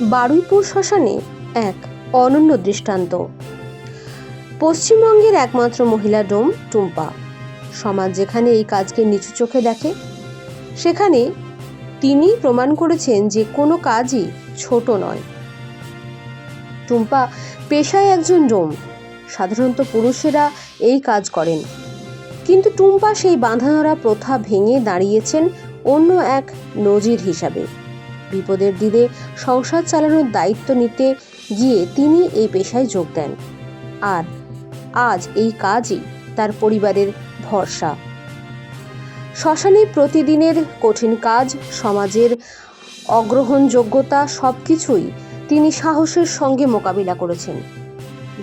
বারুইপুর শ্মশানে এক অনন্য দৃষ্টান্ত। পশ্চিমবঙ্গের একমাত্র মহিলা ডোম, টুম্পা। সমাজ যেখানে এই কাজকে নিচু চোখে দেখে, সেখানে তিনি প্রমাণ করেছেন যে কোনো কাজই ছোট নয়। টুম্পা পেশায় একজন ডোম। সাধারণত পুরুষেরা এই কাজ করেন। কিন্তু টুম্পা সেই বাঁধাধরা প্রথা ভেঙে দাঁড়িয়েছেন অন্য এক নজির হিসাবে। বিপদের দিনে সংসার চালানোর দায়িত্ব নিতে গিয়ে তিনি এই পেশায় যোগ দেন। আর আজ এই কাজই তার পরিবারের ভরসা। শ্মশানে প্রতিদিনের কঠিন কাজ, সমাজের অগ্রহণযোগ্যতা সব কিছুই তিনি সাহসের সঙ্গে মোকাবিলা করেছেন।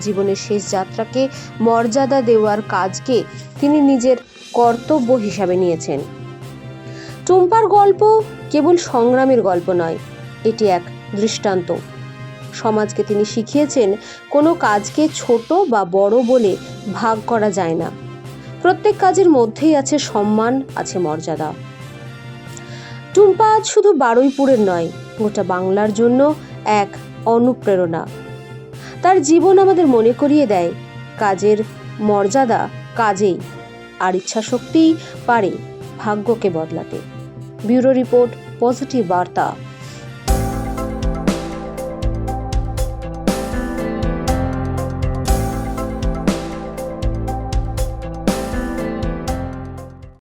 জীবনের শেষ যাত্রাকে মর্যাদা দেওয়ার কাজকে তিনি নিজের কর্তব্য হিসাবে নিয়েছেন। টুম্পার গল্প কেবল সংগ্রামের গল্প নয়, এটি এক দৃষ্টান্ত। সমাজকে তিনি শিখিয়েছেন, কোনো কাজকে ছোট বা বড় বলে ভাগ করা যায় না। প্রত্যেক কাজের মধ্যেই আছে সম্মান, আছে মর্যাদা। টুম্পা আজ শুধু বারুইপুরের নয়, গোটা বাংলার জন্য এক অনুপ্রেরণা। তার জীবন আমাদের মনে করিয়ে দেয়, কাজের মর্যাদা কাজেই, আর ইচ্ছাশক্তিই পারে। ভাগ্যকে বদলাতে ব্যুরো রিপোর্ট পজিটিভ বার্তা